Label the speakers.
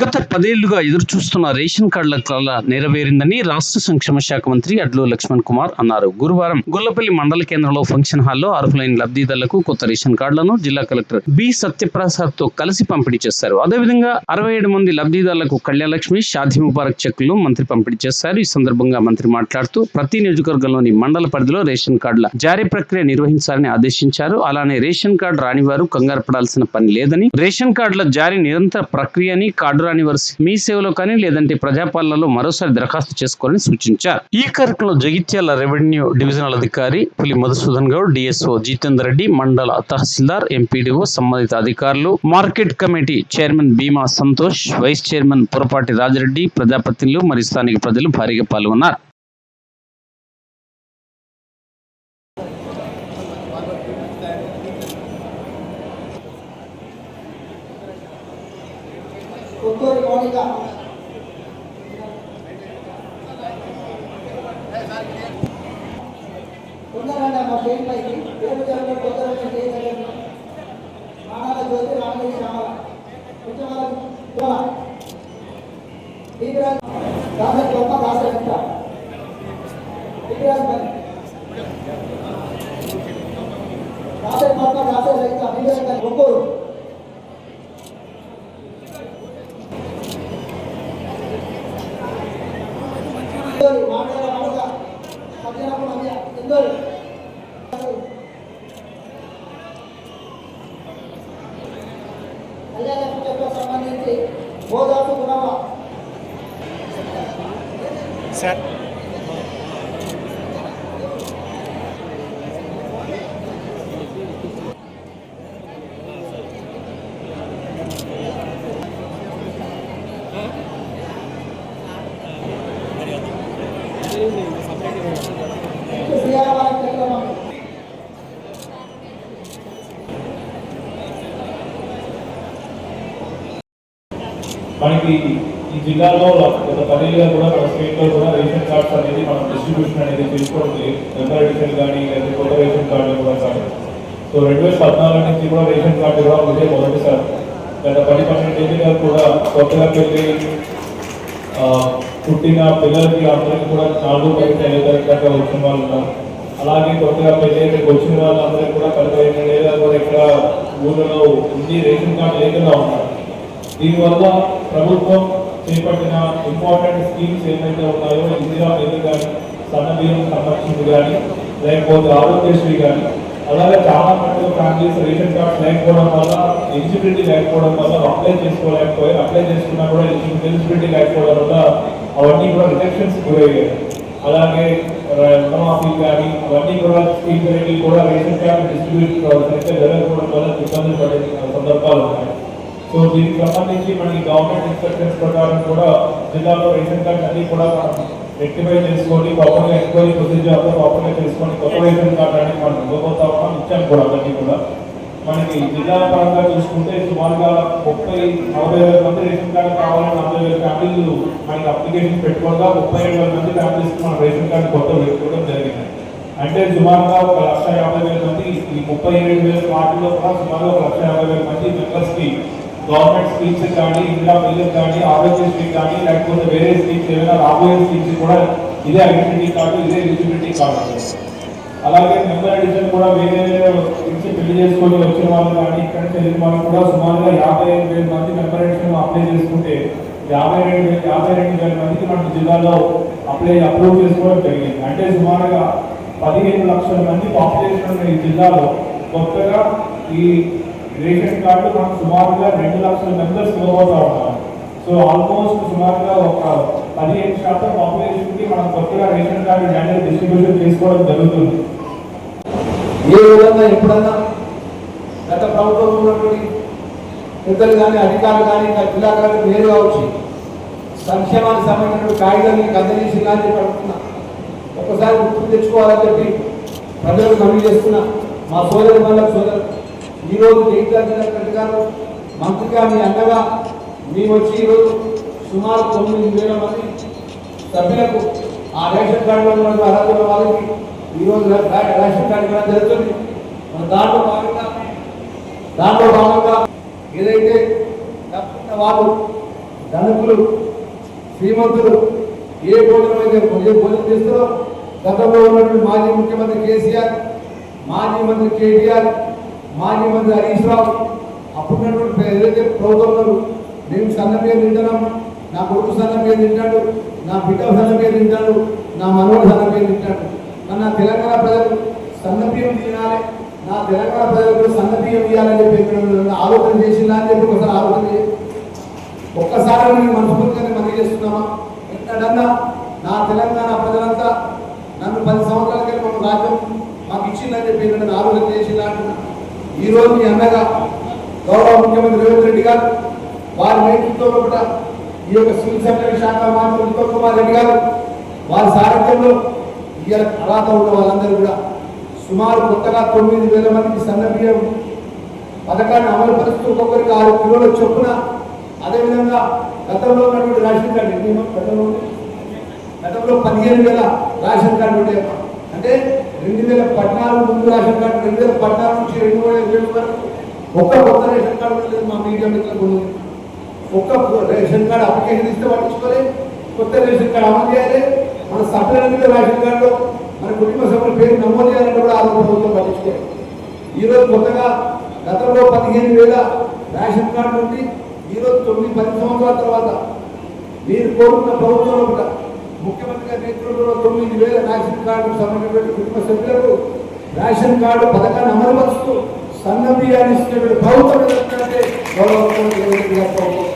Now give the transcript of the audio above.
Speaker 1: గత పదేళ్లుగా ఎదురుచూస్తున్న రేషన్ కార్డుల కళ నెరవేరిందని రాష్ట్ర సంక్షేమ శాఖ మంత్రి అడ్లు లక్ష్మణ్ కుమార్ అన్నారు గురువారం గొల్లపల్లి మండల కేంద్రంలో ఫంక్షన్ హాల్లో అర్హులైన లబ్ధిదారులకు కొత్త రేషన్ కార్డులను జిల్లా కలెక్టర్ బి సత్యప్రసాద్ తో కలిసి పంపిణీ చేశారు అదేవిధంగా అరవై ఏడు మంది లబ్ధిదారులకు కళ్యాణలక్ష్మి షాధి ముబారక్ చెక్లు మంత్రి పంపిణీ చేశారు ఈ సందర్భంగా మంత్రి మాట్లాడుతూ ప్రతి నియోజకవర్గంలోని మండల పరిధిలో రేషన్ కార్డుల జారీ ప్రక్రియ నిర్వహించాలని ఆదేశించారు అలానే రేషన్ కార్డు రానివారు కంగారు పడాల్సిన పని లేదని రేషన్ కార్డుల జారీ నిరంతర ప్రక్రియని కార్డు కార్డు రాని వారు మీ సేవలో కానీ లేదంటే ప్రజాపాలనలో మరోసారి దరఖాస్తు చేసుకోవాలని సూచించారు ఈ కార్యక్రమంలో జగిత్యాల రెవెన్యూ డివిజనల్ అధికారి పులి మధుసూదన్ గౌడ్ డిఎస్ఓ జితేందర్ రెడ్డి మండల తహసీల్దార్ ఎంపీడీఓ సంబంధిత అధికారులు market committee chairman Bhima Santosh vice chairman Purapati Rajareddy ప్రజాప్రతినిధులు మరియు స్థానిక ప్రజలు భారీగా పాల్గొన్నారు ఉన్నారండి మా పేరు పైకి పేరు జరగడం గోచరం చేయగలం రామాల జ్యోతి రామలింగ రామాల కొంచెం దాసరి గొప్ప దాసరి ఎంత
Speaker 2: Set. మనకి ఈ జిల్లాలో గత పదేళ్ళుగా కూడా మన స్టేట్లో కూడా రేషన్ కార్డ్స్ అనేది మనం డిస్ట్రిబ్యూషన్ అనేది తీసుకోవడం మెంబర్ ఎడిషన్ కానీ లేకపోతే కొత్త రేషన్ కార్డులు కూడా కానీ సో రెండు వేల పద్నాలుగు నుంచి కూడా రేషన్ కార్డు కూడా ఉంటే మొదటిసారి గత పది పన్నెండు ఏళ్ళుగా కూడా కొత్తగా పెళ్ళి పుట్టిన పిల్లలకి అందరికీ కూడా నాలుగు పైన ఐదు తరగతి దాకా వచ్చిన వాళ్ళు అలాగే కొత్తగా పెళ్ళి ఇక్కడికి వచ్చిన వాళ్ళందరికీ కూడా పది పదిహేను ఏళ్ళ కూడా ఇక్కడ ఊళ్ళలో ఉంది రేషన్ కార్డు లేకుండా ఉన్నారు దీనివల్ల ప్రభుత్వం చేపట్టిన ఇంపార్టెంట్ స్కీమ్స్ ఏమైతే ఉన్నాయో ఇందిరా పేరు కానీ సన్నబియ్యం సంరక్షణ కానీ లేకపోతే ఆరోగ్యశ్రీ కానీ అలాగే చాలా మంది ఫ్యామిలీస్ రేషన్ కార్డ్ లేకపోవడం వల్ల ఎలిజిబిలిటీ లేకపోవడం వల్ల అప్లై చేసుకోలేకపోయి అప్లై చేసుకున్నా కూడా ఎలిజిబిలిటీ లేకపోవడం వల్ల అవన్నీ కూడా రిజెక్షన్స్ గురయ్యాయి అలాగే రుణమాఫీ కానీ అవన్నీ కూడా స్కీమ్ పెరిగి కూడా రేషన్ కార్డ్ డిస్ట్రిబ్యూట్ సరిగ్గా జరగకపోవడం వల్ల ఇబ్బందులు పడే సందర్భాలు ఉన్నాయి సో దీనికి సంబంధించి మనకి గవర్నమెంట్ ఇన్స్ట్రక్షన్స్ ప్రకారం కూడా జిల్లాలో రేషన్ కార్డ్ అన్ని కూడా మనం రెక్టిఫై చేసుకొని ప్రాపర్గా ఎంక్వైరీ ప్రొసీజర్లో ప్రాపర్గా చేసుకొని కొత్త రేషన్ కార్డు అనేది మనం ఇవ్వబోతా ఉన్నాం ఇచ్చాం కూడా అన్నీ కూడా మనకి జిల్లా పరంగా చూసుకుంటే సుమారుగా ముప్పై నలభై వేల మంది రేషన్ కార్డు కావాలని నలభై వేల ఫ్యామిలీలు మనకి అప్లికేషన్ పెట్టుకోగా ముప్పై ఏడు వేల మంది ఫ్యామిలీస్ మన రేషన్ కార్డు కొత్త పెట్టుకోవడం జరిగింది అంటే సుమారుగా ఒక లక్ష యాభై వేల మంది ఈ ముప్పై ఏడు వేల వాటిలో కూడా సుమారుగా ఒక లక్ష యాభై వేల మంది మెంబర్స్కి గవర్నమెంట్ స్కీమ్స్ కానీ ఇందిరా బిల్లు కానీ స్కీమ్ కానీ లేకపోతే వేరే స్కీమ్స్ ఏమైనా రాబోయే స్కీమ్స్ కూడా ఇదే ఐడెంటిటీ కార్డు ఇదే ఎలిజిబిలిటీ కార్డు అలాగే మెంబర్ ఐడిషన్ కూడా వేరే వేరే నుంచి పెళ్లి చేసుకొని వచ్చిన వాళ్ళు కానీ ఇక్కడ తెలియని వాళ్ళు కూడా సుమారుగా యాభై ఐదు వేల మంది మెంబర్ ఐడిషన్ అప్లై చేసుకుంటే యాభై రెండు యాభై రెండు వేల మందికి మన జిల్లాలో అప్లై అప్రూవ్ చేసుకోవడం జరిగింది అంటే సుమారుగా పదిహేను లక్షల మంది పాపులేషన్ ఈ జిల్లాలో కొత్తగా ఈ రీసెంట్ కార్డు మనం సుమారుగా రెండు లక్షల మెంబర్స్ గ్లోబల్ ఉన్నాం సో ఆల్మోస్ట్ సుమారుగా ఒక పదిహేను శాతం పాపులేషన్కి మనం కొత్తగా రేషన్ కార్డు జనరల్ డిస్ట్రిబ్యూషన్ చేసుకోవడం జరుగుతుంది ఏ విధంగా ఎప్పుడన్నా గత ప్రభుత్వం ఉన్నటువంటి పెద్దలు కానీ అధికారులు కానీ ఇంకా జిల్లా కానీ వేరు కావచ్చు సంక్షేమానికి సంబంధించిన కాగితాలు మీకు అందజేసి కానీ పడుతున్నా ఒకసారి గుర్తు తెచ్చుకోవాలని చెప్పి ప్రజలకు కమిటీ చేస్తున్నా మా సోదరు మళ్ళీ సోదరు ఈరోజు జైతా కలెక్టర్ గారు మంత్రిగా మీ అండగా మేము వచ్చి ఈరోజు సుమారు తొమ్మిది వేల మంది సభ్యులకు ఆ రేషన్ కార్డు అర్హత వాళ్ళకి ఈరోజు రేషన్ కార్డు ఇవ్వడం జరుగుతుంది మన దాంట్లో భాగంగా దాంట్లో భాగంగా ఏదైతే తప్పకుండా వాళ్ళు ధనకులు శ్రీమంతులు ఏ భోజనం అయితే ఏ భోజనం చేస్తారో గతంలో ఉన్నటువంటి మాజీ ముఖ్యమంత్రి కేసీఆర్ మాజీ మంత్రి కేటీఆర్ మాన్యమంత్రి హరీష్ రావు అప్పుడున్నటువంటి ఏదైతే ప్రభుత్వంలో నేను సన్న పేరు తింటున్నాము నా కొడుకు సన్న పేరు తింటాడు నా బిడ్డ సన్న పేరు తింటాడు నా మనవడు సన్న పేరు తింటాడు మరి నా తెలంగాణ ప్రజలు సన్న బియ్యం తినాలి నా తెలంగాణ ప్రజలకు సన్న బియ్యం ఇవ్వాలని చెప్పి ఆలోచన చేసిందా అని చెప్పి ఒకసారి ఆలోచన ఒక్కసారి మేము మనస్ఫూర్తిగా మనం చేస్తున్నామా ఎక్కడన్నా నా తెలంగాణ ప్రజలంతా నన్ను పది సంవత్సరాల క్రితం రాజ్యం మాకు ఇచ్చిందని చెప్పి ఆలోచన చేసిందా అంటున్నాను ఈరోజు మీ అన్నగా గౌరవ ముఖ్యమంత్రి రేవంత్ రెడ్డి గారు వారి నేతృత్వంలో కూడా ఈ యొక్క సివిల్ సప్లై శాఖ మంత్రి ఉత్తమ్ కుమార్ రెడ్డి గారు వారి సారథ్యంలో ఇవాళ అర్హత ఉన్న వాళ్ళందరూ కూడా సుమారు కొత్తగా తొమ్మిది వేల మందికి సన్నబియ్యం పథకాన్ని అమలు పరుస్తూ ఒక్కొక్కరికి ఆరు కిలోల చొప్పున అదేవిధంగా గతంలో ఉన్నటువంటి రేషన్ కార్డు ఎన్ని గతంలో గతంలో పదిహేను వేల రేషన్ కార్డు ఉండే అంటే రెండు వేల పద్నాలుగు ముందు రేషన్ కార్డు రెండు వేల పద్నాలుగు నుంచి రెండు వేల ఇరవై వరకు ఒక్క కొత్త రేషన్ కార్డు లేదు మా మీడియా మిత్రులకు ఉంది ఒక్క రేషన్ కార్డు అప్లికేషన్ ఇస్తే పట్టించుకోలే కొత్త రేషన్ కార్డు అమలు చేయాలి మన సభ్యులందరూ రేషన్ కార్డులో మన కుటుంబ సభ్యుల పేరు నమోదు చేయాలని కూడా ఆ ప్రభుత్వం పట్టించుకోవాలి ఈరోజు కొత్తగా గతంలో పదిహేను వేల రేషన్ కార్డు నుండి ఈరోజు తొమ్మిది పది సంవత్సరాల తర్వాత మీరు కోరుకున్న ప్రభుత్వం రూపంలో తొమ్మిది వేల రేషన్ కార్డు సమర్పించిన కుటుంబ సభ్యులకు రేషన్ కార్డు పథకాన్ని అమలుపరుస్తూ సన్న బియ్యాన్ని ఇస్తున్నటువంటి ప్రభుత్వం గౌరవ